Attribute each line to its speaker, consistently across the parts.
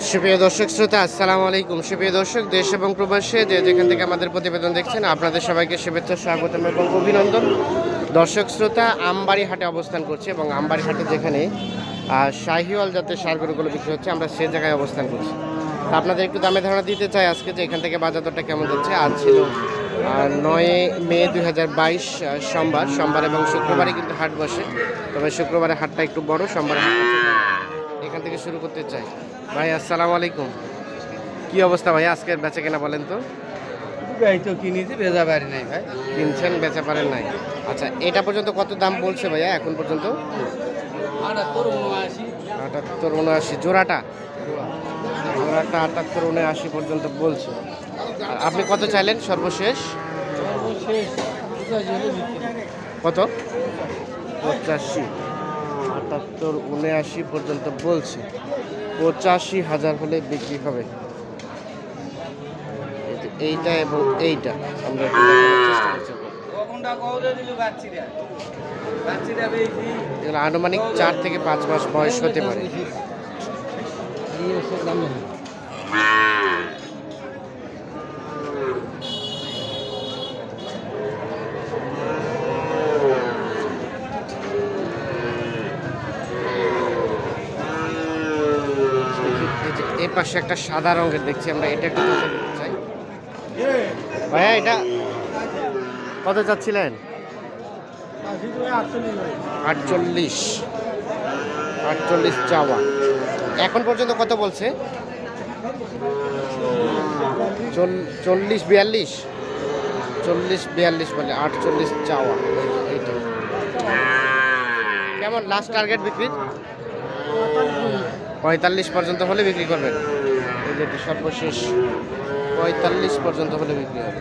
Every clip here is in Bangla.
Speaker 1: সুপ্রিয় দর্শক শ্রোতা, আসসালামু আলাইকুম। সুপ্রিয় দর্শক, দেশ এবং প্রবাসে যে যেখান থেকে আমাদের প্রতিবেদন দেখছেন, আপনাদের সবাইকে শুভেচ্ছা স্বাগতম এবং অভিনন্দন। দর্শক শ্রোতা আমবাড়ি হাটে অবস্থান করছে এবং আমবাড়ি হাটে যেখানে শাহিওয়াল জাতের সার গরুগুলো বিক্রি হচ্ছে, আমরা সে জায়গায় অবস্থান করছি। তা আপনাদের একটু দামে ধারণা দিতে চাই আজকে যে এখান থেকে বাজার দরটা কেমন যাচ্ছে। আজ ছিল নয় মে দুই হাজার বাইশ সোমবার। সোমবার এবং শুক্রবারে কিন্তু হাট বসে, তবে শুক্রবারে হাটটা একটু বড় সোমবারে হাটটা থেকে শুরু করতে চাই। ভাই আসসালামু আলাইকুম। কি অবস্থা ভাই? আজকের বেচা কেনা বলেন তো।
Speaker 2: এই তো কিনেছি ভেজা বাড়ি নাই ভাই।
Speaker 1: কিনছেন বেচা পারেন নাই। আচ্ছা এটা পর্যন্ত কত দাম বলছে ভাইয়া এখন পর্যন্ত?
Speaker 2: আটাত্তর উনআশি।
Speaker 1: জোড়াটা? জোড়াটা আটাত্তর উনআশি পর্যন্ত বলছে। আপনি কত চাইলেন সর্বশেষ? কত? পঁচাশি। আটাত্তর উনআশি পর্যন্ত বলছে। পঁচাশি হাজার হলে বিক্রি হবে। এই এইটা এবং এইটা আমরা আনুমানিক চার থেকে পাঁচ মাস বয়স হতে পারে। এই পাশে একটা সাদা রঙের দেখছি, আমরা এটা একটু চাই। ভাইয়া, এটা কত চাচ্ছিলেন? আটচল্লিশ। আটচল্লিশ চাওয়া। এখন পর্যন্ত কত বলছে? চল- চল্লিশ বিয়াল্লিশ। চল্লিশ বিয়াল্লিশ বলে, আটচল্লিশ চাওয়া। কেমন লাস্ট টার্গেট বিক্রির? পঁয়তাল্লিশ পর্যন্ত হলে বিক্রি করবেন। এই যেটি সর্বশেষ পঁয়তাল্লিশ পর্যন্ত হলে বিক্রি হবে।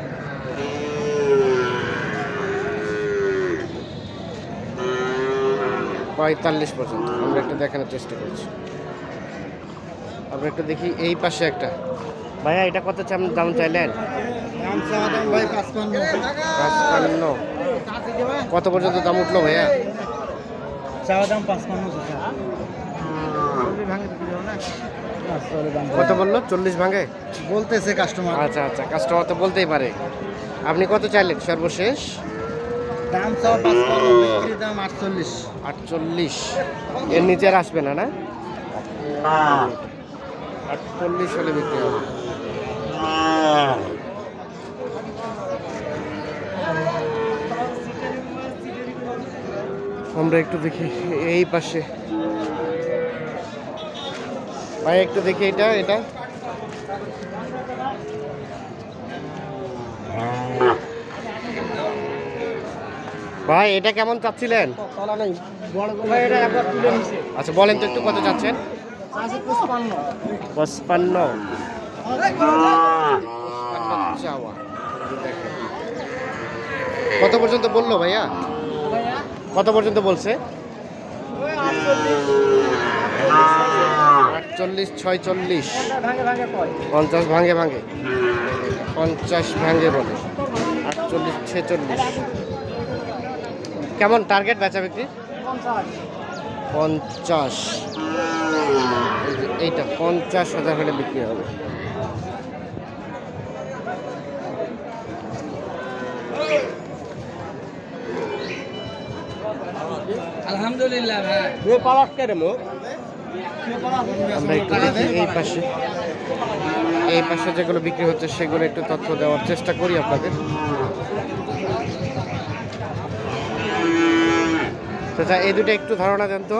Speaker 1: পঁয়তাল্লিশ পর্যন্ত। আমরা একটু দেখানোর চেষ্টা করছি। আমরা একটু দেখি এই পাশে একটা। ভাইয়া, এটা কত দাম চাইলেন?
Speaker 2: পাঁচপান্ন।
Speaker 1: কত পর্যন্ত দাম উঠল ভাইয়া?
Speaker 2: দাম পাঁচপান্ন
Speaker 1: কত বলল? চল্লিশ ভাঙে?
Speaker 2: বলতেছে কাস্টমার
Speaker 1: আচ্ছা আচ্ছা কাস্টমার তো বলতেই পারে। আপনি কত চাইলেন সর্বশেষ?
Speaker 2: দাম বিক্রির দাম আটচল্লিশ।
Speaker 1: আটচল্লিশ। এর নিচে আর আসবে না না? আটচল্লিশ হলে বিক্রি হবে। আমরা একটু দেখি এই পাশে। ভাই একটু দেখি এটা এটা। ভাই এটা কেমন চাচ্ছিলেন? আচ্ছা বলেন তো একটু কত চাচ্ছেন?
Speaker 2: পঁচপান্ন।
Speaker 1: কত পর্যন্ত বলল ভাইয়া? কত পর্যন্ত বলছে? আটচল্লিশ ছয়চল্লিশ।
Speaker 2: ভাঙে ভাঙে
Speaker 1: পঞ্চাশ ভাঙে ভাঙে। পঞ্চাশ ভাঙে বলে। আটচল্লিশ ছেচল্লিশ। কেমন টার্গেট বেচা বিক্রি?
Speaker 2: পঞ্চাশ।
Speaker 1: এইটা পঞ্চাশ হাজার হলে বিক্রি হবে।
Speaker 2: আলহামদুলিল্লাহ ভাই। পালাক কেরে মুখ?
Speaker 1: আমরা একটু দেখি এই পাশে। এই পাশে যেগুলো বিক্রি হচ্ছে, সেগুলো একটু তথ্য দেওয়ার চেষ্টা করি আপনাদের। আচ্ছা এই দুটো একটু ধারণা দেন তো।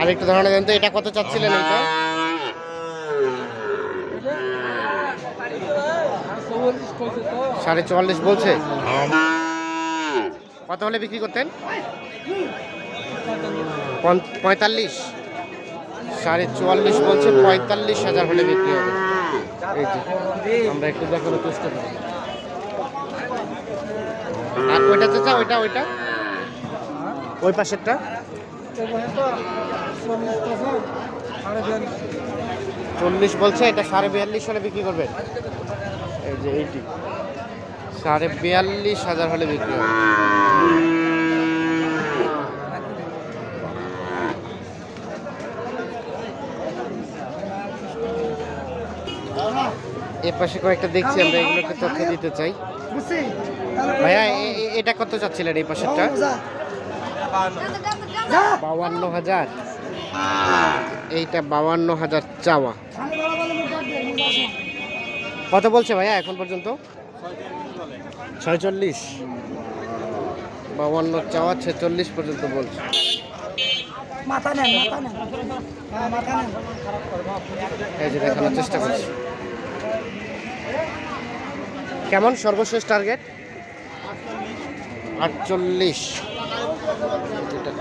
Speaker 1: আর একটু ধারণা দেন তো, এটা কত চাচ্ছিলেন এইটা? সাড়ে চুয়াল্লিশ বলছে? কত হলে বিক্রি করতেন? পঁয়তাল্লিশ। সাড়ে চুয়াল্লিশ বলছে, পঁয়তাল্লিশ হাজার হলে বিক্রি হবে। আমরা একটু দেখানোর আর ওইটা চাচা, ওইটা ওইটা? ওই পাশেরটা? চল্লিশ বলছে, এটা সাড়ে বিয়াল্লিশ হলে বিক্রি করবে। এই যে, এইটি। সাড়ে বিয়াল্লিশ হাজার হলে বিক্রি হবে। এ পাশে কয়েকটা দেখছি আমরা এগুলোকে তথ্য দিতে চাই। ভাইয়া এটা কত চাচ্ছিলেন এই পাশেরটা? বাউান্ন হাজার। এইটা বাউান্ন হাজার চাওয়া। কত বলছে ভাইয়া এখন পর্যন্ত? ছয়চল্লিশ। বাউান্ন চাওয়া ছেচল্লিশ পর্যন্ত বলছে।
Speaker 3: মাথা নেন মাথা নেন মাথা নেন।
Speaker 1: এই যে দেখানোর চেষ্টা করছি। কেমন সর্বশেষ টার্গেট আটচল্লিশ।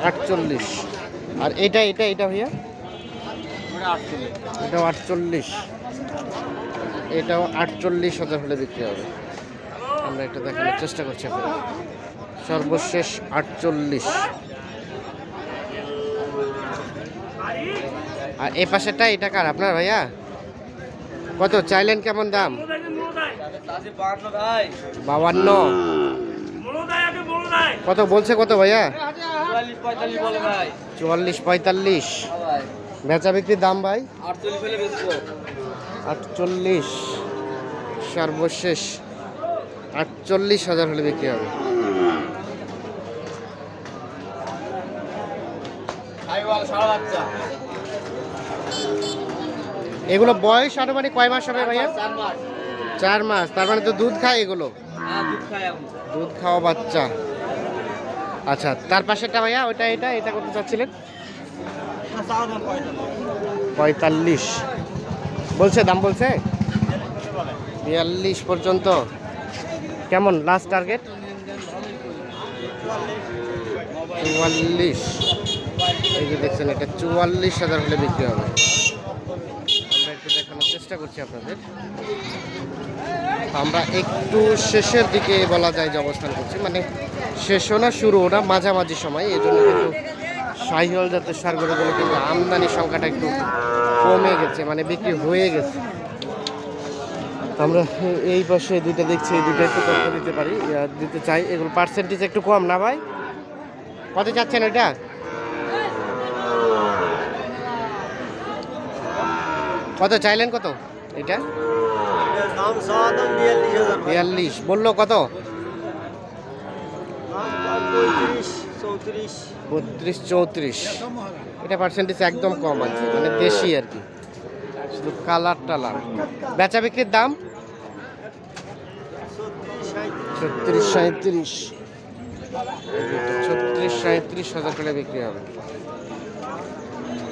Speaker 1: আটচল্লিশ। আর এটা এটা এটা ভাইয়া? এটাও আটচল্লিশ। এটাও আটচল্লিশ হাজার হলে বিক্রি হবে। আমরা এটা দেখানোর চেষ্টা করছি সর্বশেষ আটচল্লিশ। আর এ পাশেরটা, এটা কার আপনার ভাইয়া? কত? চাইলেন কেমন দাম? বাবান্ন। কত বলছে কত ভাইয়া?
Speaker 2: চুয়াল্লিশ পঁয়তাল্লিশ
Speaker 1: বেচা বিক্রির দাম ভাই?
Speaker 2: আটচল্লিশ
Speaker 1: সর্বশেষ। আটচল্লিশ হাজার হলে বিক্রি হবে। এগুলো বয়স আনুমানিক কয় মাস হবে ভাইয়া?
Speaker 2: চার মাস
Speaker 1: তার মানে তো দুধ খায় এগুলো?
Speaker 2: হ্যাঁ দুধ
Speaker 1: খাওয়া বাচ্চা। আচ্ছা তার পাশেরটা ভাইয়া ওটা এটা এটা করতে চাচ্ছিলেন? পঁয়তাল্লিশ। বলছে দাম বলছে? বিয়াল্লিশ পর্যন্ত। কেমন লাস্ট টার্গেট চুয়াল্লিশ। এই যে দেখছেন এটা চুয়াল্লিশ হাজার হলে বিক্রি হবে। চেষ্টা করছি আপনাদের। আমরা একটু শেষের দিকে বলা যায় যে অবস্থান করছি। মানে শেষও না শুরু না মাঝামাঝি সময়। এই জন্য কিন্তু সাহিওয়াল জাতের সারগুলোগুলো কিন্তু আমদানির সংখ্যাটা একটু কমে গেছে মানে বিক্রি হয়ে গেছে। আমরা এই পাশে দুইটা দেখছি, এই দুইটা একটু তথ্য দিতে পারি দিতে চাই। এগুলো পার্সেন্টেজ একটু কম না ভাই? কত চাচ্ছেন এটা কত চাইলেন কত? এটা?
Speaker 2: বিয়াল্লিশ।
Speaker 1: বলল কত? বত্রিশ চৌত্রিশ। এটা পার্সেন্টেজ একদম কম আছে মানে দেশি আর কি। শুধু কালার টালার। বেচা বিক্রির দাম? ছত্রিশ সাঁত্রিশ ছত্রিশ সাঁত্রিশ হাজার করে বিক্রি হবে।